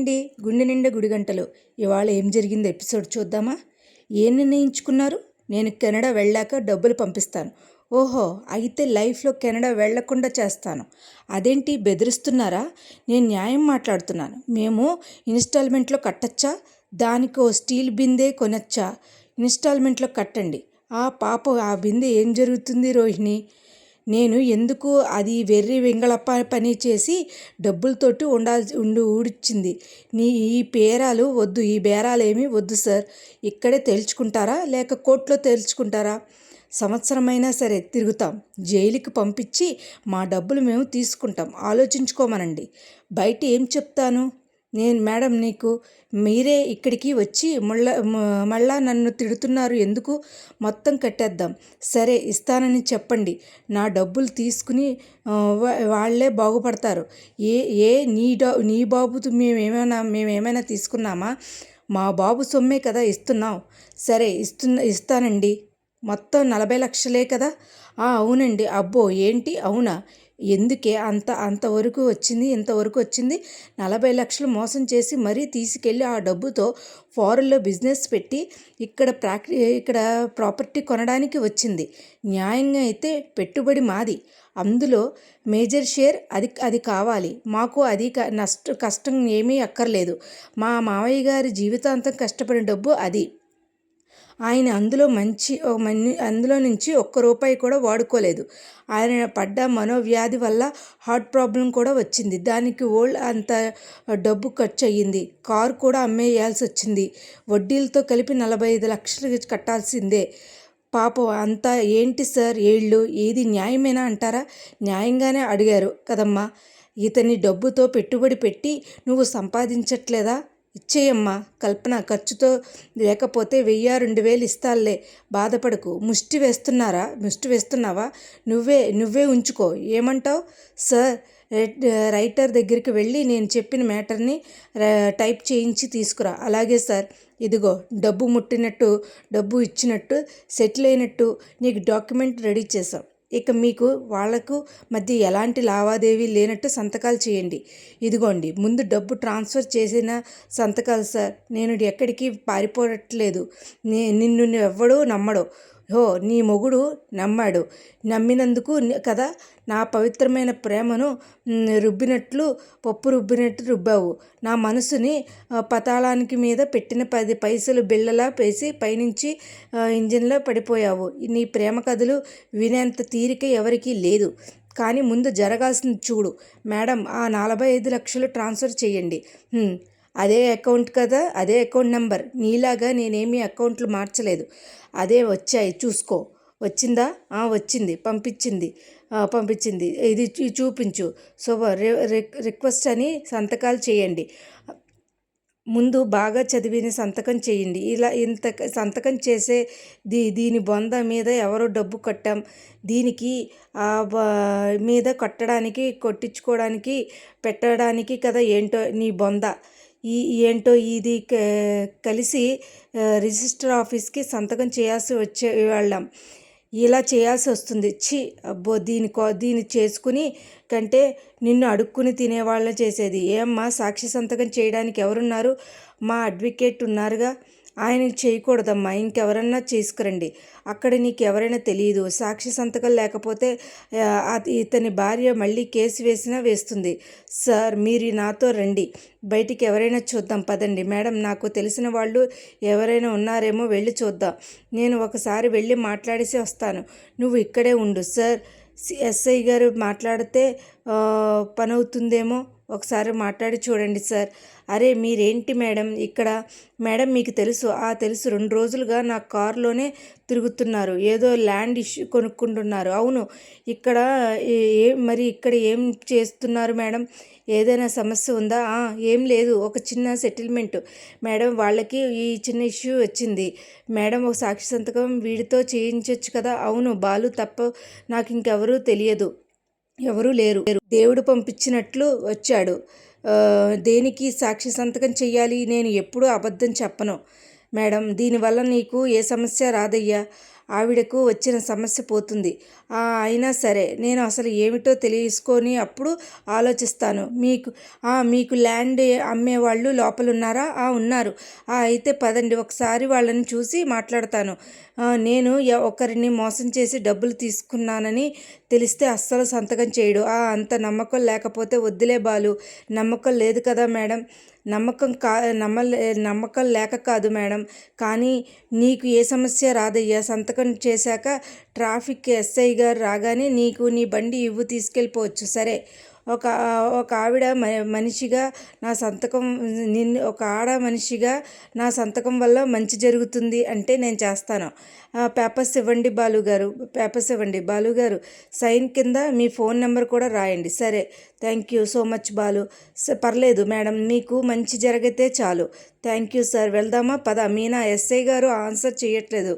అండి గుండె నిండా గుడిగంటలు. ఇవాళ ఏం జరిగిందో ఎపిసోడ్ చూద్దామా? ఏం నిర్ణయించుకున్నారు? నేను కెనడా వెళ్ళాక డబ్బులు పంపిస్తాను. ఓహో అయితే లైఫ్లో కెనడా వెళ్ళకుండా చేస్తాను. అదేంటి బెదిరిస్తున్నారా? నేను న్యాయం మాట్లాడుతున్నాను. మేము ఇన్స్టాల్మెంట్లో కట్టచ్చా? దానికో స్టీల్ బిందే కొనచ్చా? ఇన్స్టాల్మెంట్లో కట్టండి. ఆ పాప ఆ బిందె ఏం జరుగుతుంది రోహిణి? నేను ఎందుకు అది వెర్రి వెంగళప్ప పని చేసి డబ్బులతోటి ఉండాల్సి ఉండి ఊడిచ్చింది? నీ ఈ పేరాలు వద్దు ఈ బేరాలు ఏమీ వద్దు సార్. ఇక్కడే తేల్చుకుంటారా? లేక కోర్టులో తేల్చుకుంటారా? సంవత్సరమైనా సరే తిరుగుతాం. జైలుకి పంపించి మా డబ్బులు మేము తీసుకుంటాం. ఆలోచించుకోమనండి. బయట ఏం చెప్తాను? నేను మేడం నీకు మీరే ఇక్కడికి వచ్చి మళ్ళా మళ్ళా నన్ను తిడుతున్నారు. ఎందుకు? మొత్తం కట్టేద్దాం. సరే ఇస్తానని చెప్పండి. నా డబ్బులు తీసుకుని వాళ్ళే బాగుపడతారు. ఏ ఏ నీ డా నీ బాబుతో మేమేమైనా మేమేమైనా తీసుకున్నామా? మా బాబు సొమ్మే కదా ఇస్తున్నాం సరే ఇస్తున్న ఇస్తానండి. మొత్తం నలభై లక్షలే కదా? అవునండి. అబ్బో ఏంటి? అవునా? ఎందుకే అంత అంతవరకు వచ్చింది ఇంతవరకు వచ్చింది? నలభై లక్షలు మోసం చేసి మరీ తీసుకెళ్ళి ఆ డబ్బుతో ఫారెన్లో బిజినెస్ పెట్టి ఇక్కడ ప్రాక్టీ ఇక్కడ ప్రాపర్టీ కొనడానికి వచ్చింది. న్యాయంగా అయితే పెట్టుబడి మాది. అందులో మేజర్ షేర్ అది అది కావాలి. మాకు అది నష్ట కష్టం ఏమీ అక్కర్లేదు. మా మావయ్య గారి జీవితాంతం కష్టపడిన డబ్బు అది. ఆయన అందులో మంచి అందులో నుంచి ఒక్క రూపాయి కూడా వాడుకోలేదు. ఆయన పడ్డ మనోవ్యాధి వల్ల హార్ట్ ప్రాబ్లం కూడా వచ్చింది. దానికి ఓల్డ్ అంత డబ్బు ఖర్చు అయ్యింది కారు కూడా అమ్మేయాల్సి వచ్చింది వడ్డీలతో కలిపి నలభై ఐదు లక్షలు కట్టాల్సిందే. పాపం అంతా ఏంటి సార్ ఏళ్ళు? ఏది న్యాయమేనా అంటారా? న్యాయంగానే అడిగారు. కదమ్మా ఇతని డబ్బుతో పెట్టుబడి పెట్టి నువ్వు సంపాదించట్లేదా? ఇచ్చేయమ్మా కల్పన. ఖర్చుతో లేకపోతే వెయ్యి రెండు వేలు ఇస్తాలే. బాధపడకు. ముష్టి వేస్తున్నారా? ముష్టి వేస్తున్నావా? నువ్వే నువ్వే ఉంచుకో. ఏమంటావు? సార్ రైటర్ దగ్గరికి వెళ్ళి నేను చెప్పిన మ్యాటర్ని టైప్ చేయించి తీసుకురా. అలాగే సార్. ఇదిగో డబ్బు ముట్టినట్టు డబ్బు ఇచ్చినట్టు సెటిల్ అయినట్టు నీకు డాక్యుమెంట్ రెడీ చేసాం ఇక మీకు వాళ్ళకు మధ్య ఎలాంటి లావాదేవీ లేనట్టు సంతకాలు చేయండి. ఇదిగోండి ముందు డబ్బు ట్రాన్స్ఫర్ చేసిన సంతకాలు సార్. నేను ఎక్కడికి పారిపోవట్లేదు. నే నిన్ను ఎవ్వడూ నమ్మడు. హో నీ మొగుడు నమ్మాడు. నమ్మినందుకు కదా నా పవిత్రమైన ప్రేమను రుబ్బినట్లు పప్పు రుబ్బినట్టు రుబ్బావు. నా మనసుని పతాళానికి మీద పెట్టిన పది పైసలు బిళ్ళలా పేసి పైనుంచి ఇంజిన్లో పడిపోయావు. నీ ప్రేమ కథలు వినేంత తీరిక ఎవరికీ లేదు. కానీ ముందు జరగాల్సింది చూడు. మేడం ఆ నలభై ఐదు లక్షలు ట్రాన్స్ఫర్ చేయండి. అదే అకౌంట్ కదా అదే అకౌంట్ నెంబర్. నీలాగా నేనేమి అకౌంట్లు మార్చలేదు. అదే వచ్చాయి చూసుకో. వచ్చిందా? వచ్చింది. పంపించింది. పంపించింది. ఇది చూపించు. సో రిక్వెస్ట్ అని సంతకాలు చేయండి. ముందు బాగా చదివిన సంతకం చేయండి. ఇలా ఇంత సంతకం చేసే దీ దీని బొంద మీద ఎవరో డబ్బు కట్టాం. దీనికి మీద కట్టడానికి కొట్టించుకోవడానికి పెట్టడానికి కదా ఏంటో నీ బొంద. ఈ ఏంటో ఇది కలిసి రిజిస్టర్ ఆఫీస్కి సంతకం చేయాల్సి వచ్చే వాళ్ళం. ఇలా చేయాల్సి వస్తుంది. చి అబ్బో దీని దీన్ని చేసుకుని కంటే నిన్ను అడుక్కుని తినేవాళ్ళ చేసేది. ఏమ్మా సాక్షి సంతకం చేయడానికి ఎవరున్నారు? మా అడ్వకేట్ ఉన్నారుగా? ఆయనకి చేయకూడదమ్మా ఇంకెవరన్నా చేసుకురండి. అక్కడ నీకు ఎవరైనా తెలియదు సాక్షి సంతకం లేకపోతే ఇతని భార్య మళ్ళీ కేసు వేసినా వేస్తుంది. సార్ మీరు నాతో రండి. బయటికి ఎవరైనా చూద్దాం పదండి. మేడం నాకు తెలిసిన వాళ్ళు ఎవరైనా ఉన్నారేమో వెళ్ళి చూద్దాం. నేను ఒకసారి వెళ్ళి మాట్లాడేసి వస్తాను. నువ్వు ఇక్కడే ఉండు సార్. ఎస్ఐ గారు మాట్లాడితే పని అవుతుందేమో ఒకసారి మాట్లాడి చూడండి సార్. అరే మీరేంటి మేడం? ఇక్కడ మేడం మీకు తెలుసు. ఆ తెలుసు. రెండు రోజులుగా నా కారులోనే తిరుగుతున్నారు. ఏదో ల్యాండ్ ఇష్యూ కొనుక్కుంటున్నారు. అవును ఇక్కడ ఏ మరి ఇక్కడ ఏం చేస్తున్నారు మేడం? ఏదైనా సమస్య ఉందా? ఏం లేదు. ఒక చిన్న సెటిల్మెంట్. మేడం వాళ్ళకి ఈ చిన్న ఇష్యూ వచ్చింది. మేడం ఒక సాక్షి సంతకం వీడితో చేయించవచ్చు కదా? అవును బాలు తప్ప నాకు ఇంకెవరూ తెలియదు. ఎవరూ లేరు. దేవుడు పంపించినట్లు వచ్చాడు. దేనికి సాక్షి సంతకం చెయ్యాలి? నేను ఎప్పుడూ అబద్ధం చెప్పను. మేడం దీనివల్ల నీకు ఏ సమస్య రాదయ్యా? ఆవిడకు వచ్చిన సమస్య పోతుంది. అయినా సరే నేను అసలు ఏమిటో తెలుసుకొని అప్పుడు ఆలోచిస్తాను. మీకు మీకు ల్యాండ్ అమ్మేవాళ్ళు లోపల ఉన్నారా. ఆ, ఉన్నారు అయితే పదండి ఒకసారి వాళ్ళని చూసి మాట్లాడతాను. నేను ఒకరిని మోసం చేసి డబ్బులు తీసుకున్నానని తెలిస్తే అస్సలు సంతకం చేయడు. ఆ, అంత నమ్మకం లేకపోతే వద్దులే బాలు. నమ్మకం లేదు కదా మేడం. నమ్మకం కా నమ్మలే నమ్మకం లేక కాదు మేడం. కానీ నీకు ఏ సమస్య రాదయ్యా. సంతకం చేశాక ట్రాఫిక్ ఎస్ఐ గారు రాగానే నీకు నీ బండి ఇవ్వు తీసుకెళ్ళిపోవచ్చు. సరే. ఒక ఒక ఆవిడ మనిషిగా నా సంతకం నిన్ను ఒక ఆడ మనిషిగా నా సంతకం వల్ల మంచి జరుగుతుంది అంటే నేను చేస్తాను. పేపర్స్ ఇవ్వండి బాలు గారు పేపర్స్ ఇవ్వండి బాలు గారు. సైన్ కింద మీ ఫోన్ నెంబర్ కూడా రాయండి. సరే thank you so much Balu. స- పర్లేదు మేడం మీకు మంచి జరిగితే చాలు. Thank you sir. వెళ్దామా? పద. మీనా ఎస్ఐ గారు ఆన్సర్ చేయట్లేదు.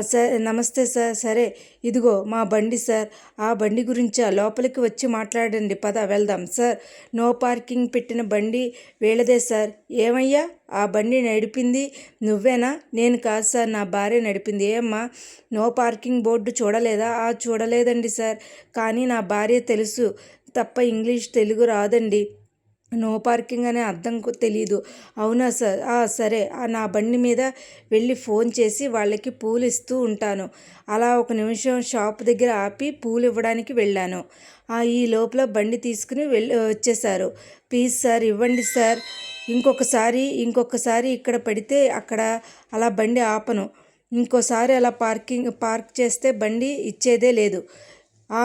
సార్ నమస్తే సార్. సరే ఇదిగో మా బండి సార్. ఆ బండి గురించా లోపలికి వచ్చి మాట్లాడండి. పద వెళ్దాం. సార్ నో పార్కింగ్ పెట్టిన బండి వీళ్ళదే సార్. ఏమయ్యా? ఆ బండి నడిపింది నువ్వేనా? నేను కాదు సార్ నా భార్య నడిపింది. ఏమ్మా? నో పార్కింగ్ బోర్డు చూడలేదా? ఆ చూడలేదండి సార్. కానీ నా భార్య తెలుసు. తప్ప ఇంగ్లీష్ తెలుగు రాదండి. నో పార్కింగ్ అనే అర్థం తెలియదు తెలీదు. అవునా సార్. సరే నా బండి మీద వెళ్ళి ఫోన్ చేసి వాళ్ళకి పూలు ఇస్తూ ఉంటాను. అలా ఒక నిమిషం షాప్ దగ్గర ఆపి పూలు ఇవ్వడానికి వెళ్ళాను. ఆ, ఈ లోపల బండి తీసుకుని వెళ్ళి వచ్చేసారు ప్లీజ్ సార్ ఇవ్వండి సార్. ఇంకొకసారి ఇంకొకసారి ఇక్కడ పడితే అక్కడ అలా బండి ఆపను. ఇంకోసారి అలా పార్కింగ్ పార్క్ చేస్తే బండి ఇచ్చేదే లేదు.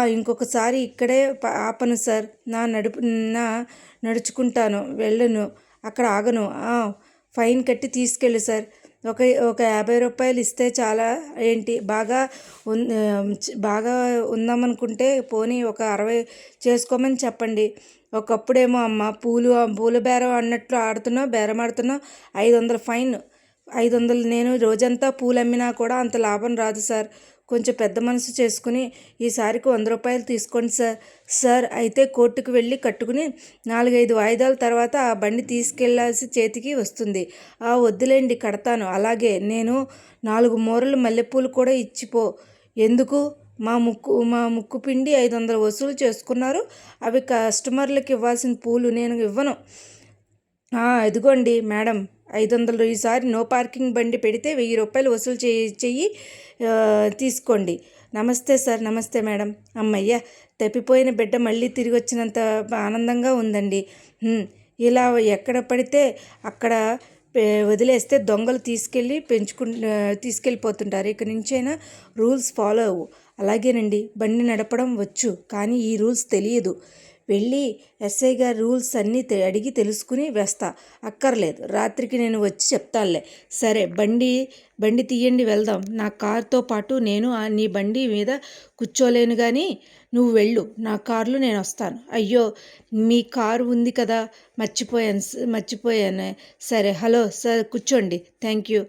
ఇంకొకసారి ఇక్కడే ప- ఆపను సార్. నా నడుపు నా నడుచుకుంటాను. వెళ్ళను. అక్కడ ఆగను. ఆ, ఫైన్ కట్టి తీసుకెళ్ళు సార్. ఒక ఒక యాభై రూపాయలు ఇస్తే చాలా ఏంటి? బాగా ఉన్ బాగా ఉందామనుకుంటే పోనీ ఒక అరవై చేసుకోమని చెప్పండి. ఒకప్పుడేమో అమ్మ పూలు పూల బేరం అన్నట్లు ఆడుతున్నావు బేరం ఆడుతున్నావు ఐదు వందల ఫైన్. ఐదు వందలు నేను రోజంతా పూలు అమ్మినా కూడా అంత లాభం రాదు సార్. కొంచెం పెద్ద మనసు చేసుకుని ఈసారికి వంద రూపాయలు తీసుకోండి సార్. సార్ అయితే కోర్టుకు వెళ్ళి కట్టుకుని నాలుగైదు వాయిదాల తర్వాత ఆ బండి తీసుకెళ్ళాల్సి చేతికి వస్తుంది. ఆ వద్దులేండి కడతాను. అలాగే నేను నాలుగు మూరలు మల్లెపూలు కూడా ఇచ్చిపో. ఎందుకు? మా ముక్కు మా ముక్కు పిండి ఐదు వందలు వసూలు చేసుకున్నారు. అవి కస్టమర్లకు ఇవ్వాల్సిన పూలు నేను ఇవ్వను. ఎదుగోండి ఇదిగోండి మేడం. ఐదు వందలు ఈసారి నో పార్కింగ్ బండి పెడితే వెయ్యి రూపాయలు వసూలు చేయి చెయ్యి తీసుకోండి. నమస్తే సార్ నమస్తే మేడం. అమ్మయ్య తప్పిపోయిన బిడ్డ మళ్ళీ తిరిగి వచ్చినంత ఆనందంగా ఉందండి. ఇలా ఎక్కడ పడితే అక్కడ వదిలేస్తే దొంగలు తీసుకెళ్ళి పెంచుకు తీసుకెళ్ళిపోతుంటారు. ఇక నుంచైనా రూల్స్ ఫాలో అవ్వు. అలాగేనండి బండి నడపడం వచ్చు కానీ ఈ రూల్స్ తెలియదు. వెళ్ళి ఎస్ఐ గారి రూల్స్ అన్నీ అడిగి తెలుసుకుని వేస్తా. అక్కర్లేదు. రాత్రికి నేను వచ్చి చెప్తానులే. సరే బండి బండి తీయండి వెళ్దాం. నా కారుతో పాటు నేను నీ బండి మీద కూర్చోలేను కానీ నువ్వు వెళ్ళు. నా కార్లో నేను వస్తాను. అయ్యో మీ కారు ఉంది కదా. మర్చిపోయాను మర్చిపోయాను. సరే హలో సార్ కూర్చోండి. Thank you.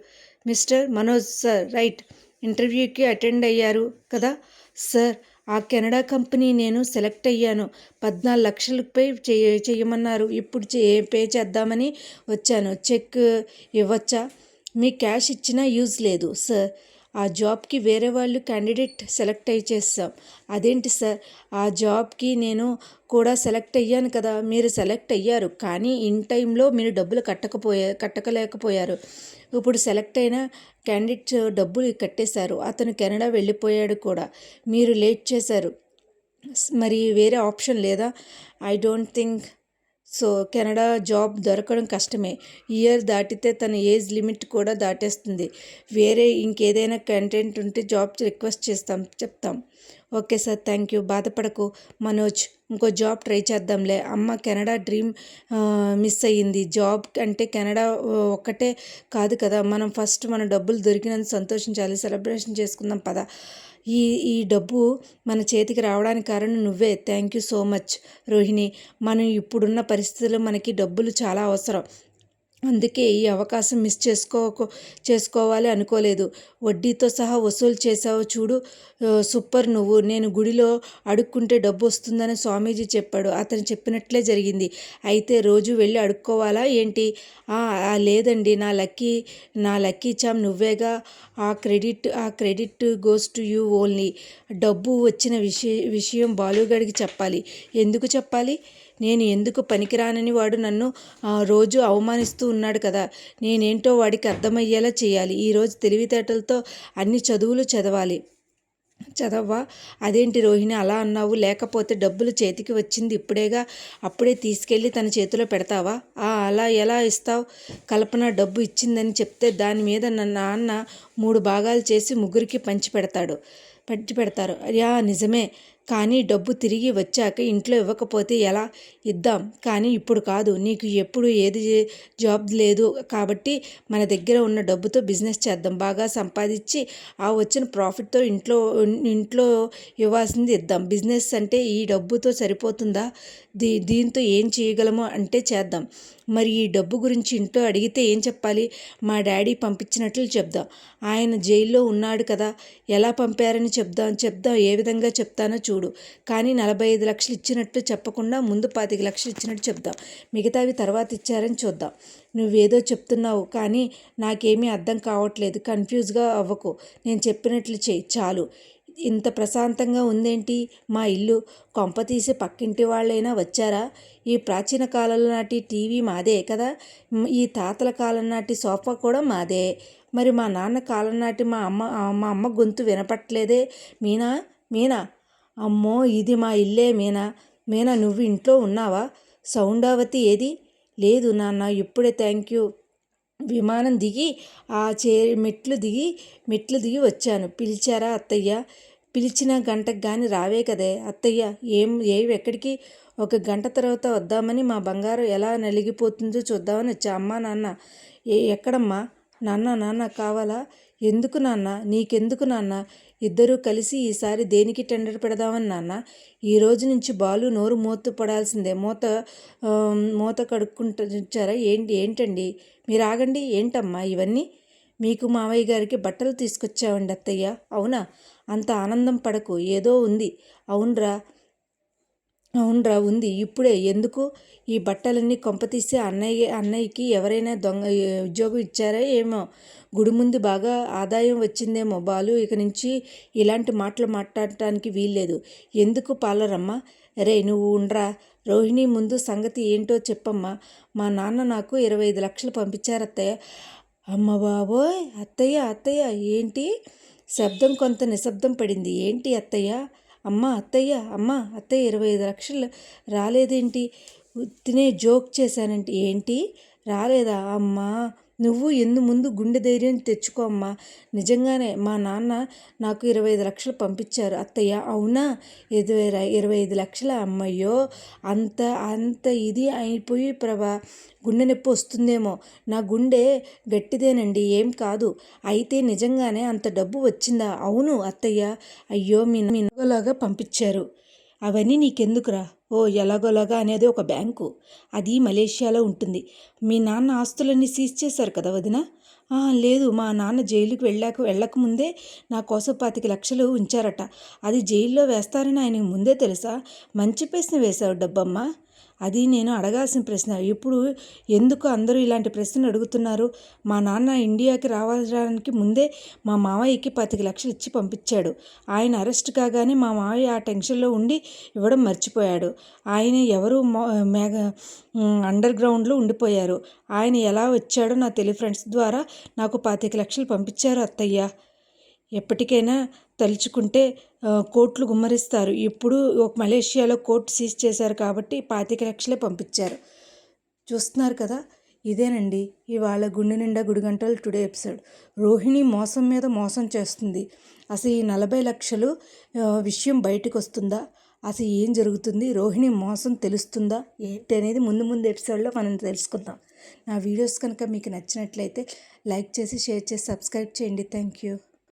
Mister Manoj sir right. ఇంటర్వ్యూకి అటెండ్ అయ్యారు కదా? సార్ ఆ కెనడా కంపెనీ నేను సెలెక్ట్ అయ్యాను. పద్నాలుగు లక్షలపై చేయ చేయమన్నారు. ఇప్పుడు చే పే చేద్దామని వచ్చాను. చెక్ ఇవ్వచ్చా? మీ క్యాష్ ఇచ్చినా యూజ్ లేదు సార్. ఆ జాబ్కి వేరే వాళ్ళు క్యాండిడేట్ సెలెక్ట్ అయ్యి చేస్తాం అదేంటి సార్? ఆ జాబ్కి నేను కూడా సెలెక్ట్ అయ్యాను కదా మీరు సెలెక్ట్ అయ్యారు. కానీ ఇన్ టైంలో మీరు డబ్బులు కట్టకపోయా కట్టకలేకపోయారు. ఇప్పుడు సెలెక్ట్ అయిన క్యాండిడేట్ డబ్బులు కట్టేశారు. అతను కెనడా వెళ్ళిపోయాడు కూడా. మీరు లేట్ చేశారు. మరి వేరే ఆప్షన్ లేదా? I don't think so Canada job దొరకడం కష్టమే. ఇయర్ దాటితే తన ఏజ్ లిమిట్ కూడా దాటేస్తుంది. వేరే ఇంకేదైనా కంటెంట్ ఉంటే జాబ్ రిక్వెస్ట్ చేస్తాం చెప్తాం. ఓకే సార్ థ్యాంక్ యూ బాధపడకు. మనోజ్ ఇంకో జాబ్ ట్రై చేద్దాంలే. అమ్మ కెనడా డ్రీమ్ మిస్ అయ్యింది. జాబ్ అంటే కెనడా ఒక్కటే కాదు కదా. మనం ఫస్ట్ మన డబ్బులు దొరికినందుకు సంతోషించాలి. సెలబ్రేషన్ చేసుకుందాం పదా. ఈ ఈ డబ్బు మన చేతికి రావడానికి కారణం నువ్వే. Thank you so much Rohini. మనం ఇప్పుడున్న పరిస్థితుల్లో మనకి డబ్బులు చాలా అవసరం. అందుకే ఈ అవకాశం మిస్ చేసుకో చేసుకోవాలి అనుకోలేదు. వడ్డీతో సహా వసూలు చేసావు చూడు సూపర్ నువ్వు. నేను గుడిలో అడుక్కుంటే డబ్బు వస్తుందని స్వామీజీ చెప్పాడు. అతను చెప్పినట్లే జరిగింది. అయితే రోజు వెళ్ళి అడుక్కోవాలా ఏంటి? లేదండి. నా లక్కీ నా లక్కీ చామ్ నువ్వేగా. ఆ క్రెడిట్ ఆ credit goes to you only. డబ్బు వచ్చిన విషయ విషయం బాలుగడికి చెప్పాలి. ఎందుకు చెప్పాలి? నేను ఎందుకు పనికిరానని వాడు నన్ను రోజు అవమానిస్తూ ఉన్నాడు కదా. నేనేంటో వాడికి అర్థమయ్యేలా చేయాలి. ఈరోజు తెలివితేటలతో అన్ని చదువులు చదవాలి. చదవ్వా? అదేంటి రోహిణి అలా అన్నావు? లేకపోతే డబ్బులు చేతికి వచ్చింది ఇప్పుడేగా? అప్పుడే తీసుకెళ్ళి తన చేతిలో పెడతావా? ఆ అలా ఎలా ఇస్తావు? కల్పన డబ్బు ఇచ్చిందని చెప్తే దాని మీద నా నాన్న మూడు భాగాలు చేసి ముగ్గురికి పంచి పెడతాడు. పంచి పెడతారు. యా నిజమే. కానీ డబ్బు తిరిగి వచ్చాక ఇంట్లో ఇవ్వకపోతే ఎలా? ఇద్దాం. కానీ ఇప్పుడు కాదు. నీకు ఎప్పుడు ఏది జాబ్ లేదు కాబట్టి మన దగ్గర ఉన్న డబ్బుతో బిజినెస్ చేద్దాం. బాగా సంపాదించి ఆ వచ్చిన ప్రాఫిట్తో ఇంట్లో ఇంట్లో ఇవ్వాల్సింది ఇద్దాం. బిజినెస్ అంటే ఈ డబ్బుతో సరిపోతుందా? దీ దీంతో ఏం చేయగలమో అంటే చేద్దాం. మరి ఈ డబ్బు గురించి ఇంట్లో అడిగితే ఏం చెప్పాలి? మా డాడీ పంపించినట్లు చెప్దాం. ఆయన జైల్లో ఉన్నాడు కదా ఎలా పంపారని చెప్దాం? చెప్దాం ఏ విధంగా చెప్తానో చూడు. కానీ నలభై ఐదు లక్షలు ఇచ్చినట్లు చెప్పకుండా ముందు పాతిక లక్షలు ఇచ్చినట్టు చెప్దాం. మిగతావి తర్వాత ఇచ్చారని చూద్దాం. నువ్వేదో చెప్తున్నావు కానీ నాకేమీ అర్థం కావట్లేదు. కన్ఫ్యూజ్గా అవ్వకు. నేను చెప్పినట్లు చేయి. చాలు. ఇంత ప్రశాంతంగా ఉందేంటి? మా ఇల్లు. కొంప తీసి పక్కింటి వాళ్ళైనా వచ్చారా? ఈ ప్రాచీన కాలం నాటి టీవీ మాదే కదా? ఈ తాతల కాలం నాటి సోఫా కూడా మాదే. మరి మా నాన్న కాలం నాటి మా అమ్మ మా అమ్మ గొంతు వినపట్లేదే. మీనా? మీనా? అమ్మో ఇది మా ఇల్లే మీనా. మీనా నువ్వు ఇంట్లో ఉన్నావా? సౌండావతి ఏది? లేదు నాన్న ఇప్పుడే థ్యాంక్ యూ విమానం దిగి ఆ చే మెట్లు దిగి మెట్లు దిగి వచ్చాను. పిలిచారా అత్తయ్య? పిలిచిన గంటకు కానీ రావే కదే. అత్తయ్య ఏం ఏవి ఎక్కడికి? ఒక గంట తర్వాత వద్దామని మా బంగారం ఎలా నలిగిపోతుందో చూద్దామని వచ్చా. అమ్మా నాన్న ఏ ఎక్కడమ్మా? నాన్న నాన్న కావాలా? ఎందుకు నాన్న? నీకెందుకు నాన్న? ఇద్దరూ కలిసి ఈసారి దేనికి టెండర్ పెడదామని నాన్న? ఈ రోజు నుంచి బాలు నోరు మూత పడాల్సిందే. మూత మూత కడుక్కుంటారా? ఏంటి ఏంటండి? మీరు ఆగండి. ఏంటమ్మా ఇవన్నీ? మీకు మావయ్య గారికి బట్టలు తీసుకొచ్చావండి అత్తయ్య. అవునా? అంత ఆనందం పడకు. ఏదో ఉంది. అవునరా. అవునరా ఉంది. ఇప్పుడే. ఎందుకు? ఈ బట్టలన్నీ కొంపతీసి అన్నయ్య అన్నయ్యకి ఎవరైనా దొంగ ఉద్యోగం ఇచ్చారా ఏమో? గుడి ముందు బాగా ఆదాయం వచ్చిందేమో బాలు. ఇక నుంచి ఇలాంటి మాటలు మాట్లాడటానికి వీల్లేదు. ఎందుకు పాలరమ్మ? రే నువ్వు ఉండ్రా. రోహిణి ముందు సంగతి ఏంటో చెప్పమ్మా. మా నాన్న నాకు ఇరవై ఐదు లక్షలు పంపించారత్తయ్య. అమ్మ బాబోయ్! అత్తయ్య అత్తయ్య! ఏంటి? శబ్దం కొంత నిశ్శబ్దం పడింది. ఏంటి అత్తయ్య? అమ్మ అత్తయ్య! అమ్మ అత్తయ్య ఇరవై ఐదు లక్షలు రాలేదేంటి? తినే జోక్ చేశానంటే. ఏంటి? రాలేదా? అమ్మా! నువ్వు ఎందు ముందు గుండె ధైర్యం తెచ్చుకో అమ్మా. నిజంగానే మా నాన్న నాకు ఇరవై ఐదు లక్షలు పంపించారు. అత్తయ్య అవునా? ఇరవై ఇరవై ఐదు లక్షల? అమ్మయ్యో అంత అంత ఇది అయిపోయి ప్రభా గుండె నొప్పి వస్తుందేమో. నా గుండె గట్టిదేనండి ఏం కాదు. అయితే నిజంగానే అంత డబ్బు వచ్చిందా? అవును అత్తయ్య. అయ్యో మీ మినగలాగా పంపించారు. అవన్నీ నీకెందుకురా? ఓ ఎలాగోలాగా అనేది ఒక బ్యాంకు. అది మలేషియాలో ఉంటుంది. మీ నాన్న ఆస్తులన్నీ సీజ్ చేశారు కదా వదిన? లేదు. మా నాన్న జైలుకి వెళ్ళాక వెళ్ళకముందే నా కోసం పాతిక లక్షలు ఉంచారట. అది జైల్లో వేస్తారని ఆయనకు ముందే తెలుసా? మంచి ప్రశ్న వేశావు డబ్బమ్మ. అది నేను అడగాల్సిన ప్రశ్న. ఇప్పుడు ఎందుకు అందరూ ఇలాంటి ప్రశ్నలు అడుగుతున్నారు? మా నాన్న ఇండియాకి రావడానికి ముందే మా మావయ్యకి పాతిక లక్షలు ఇచ్చి పంపించాడు. ఆయన అరెస్ట్ కాగానే మా మావయ్య ఆ టెన్షన్లో ఉండి ఇవ్వడం మర్చిపోయాడు. ఆయన ఎవరు మేఘ అండర్ గ్రౌండ్లో ఉండిపోయారు. ఆయన ఎలా వచ్చాడో నా తెలి ఫ్రెండ్స్ ద్వారా నాకు పాతిక లక్షలు పంపించారు అత్తయ్య. ఎప్పటికైనా తలుచుకుంటే కోట్లు గుమ్మరిస్తారు. ఇప్పుడు ఒక మలేషియాలో కోర్టు సీజ్ చేశారు కాబట్టి పాతిక లక్షలే పంపించారు. చూస్తున్నారు కదా? ఇదేనండి ఇవాళ గుండె నిండా గుడిగంటలు టుడే ఎపిసోడ్. రోహిణి మోసం మీద మోసం చేస్తుంది. అసలు ఈ నలభై లక్షలు విషయం బయటకు వస్తుందా అసలు ఏం జరుగుతుంది? రోహిణి మోసం తెలుస్తుందా? ఏంటి అనేది ముందు ముందు ఎపిసోడ్లో మనం తెలుసుకుందాం. నా వీడియోస్ కనుక మీకు నచ్చినట్లయితే లైక్ చేసి షేర్ చేసి సబ్స్క్రైబ్ చేయండి. Thank you.